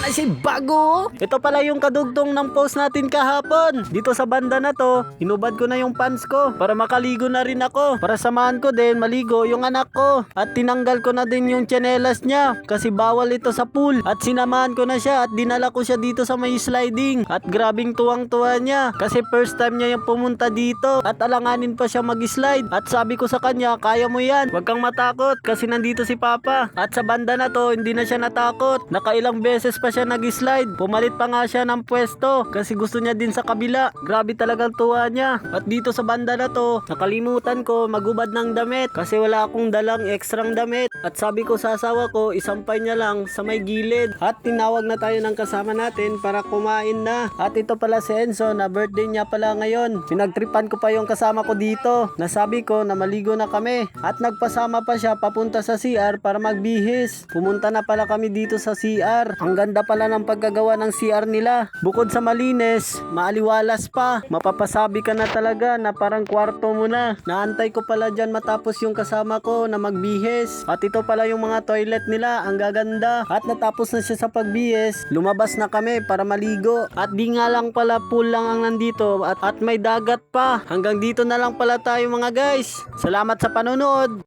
na si Bago. Ito pala yung kadugtong ng post natin kahapon. Dito sa banda na to, hinubad ko na yung pants ko para makaligo na rin ako. Para samahan ko din maligo yung anak ko. At tinanggal ko na din yung tsinelas niya kasi bawal ito sa pool. At sinamahan ko na siya at dinala ko siya dito sa may sliding. At grabing tuwang-tuwa niya kasi first time niya yung pumunta dito at alanganin pa siya mag-slide. At sabi ko sa kanya, kaya mo yan. Huwag kang matakot kasi nandito si Papa. At sa banda na to, hindi na siya natakot. Nakailang beses pa siya nag-slide. Pumalit pa nga siya ng pwesto kasi gusto niya din sa kabila. Grabe talagang tuwa niya. At dito sa banda na to, nakalimutan ko magubad ng damit kasi wala akong dalang ekstrang damit. At sabi ko sa asawa ko, isampay niya lang sa may gilid. At tinawag na tayo ng kasama natin para kumain na. At ito pala si Enzo na birthday niya pala ngayon. Pinagtripan ko pa yung kasama ko dito. Nasabi ko na maligo na kami. At nagpasama pa siya papunta sa CR para magbihis. Pumunta na pala kami dito sa CR. Ang ganda pala ng paggagawa ng CR nila. Bukod sa malinis, maaliwalas pa. Mapapasabi ka na talaga na parang kwarto mo na. Naantay ko pala dyan matapos yung kasama ko na magbihis. At ito pala yung mga toilet nila. Ang gaganda. At natapos na siya sa pagbihis, lumabas na kami para maligo. At di nga lang pala pool lang ang nandito at, at may dagat pa. Hanggang dito na lang pala tayo mga guys. Salamat sa panonood.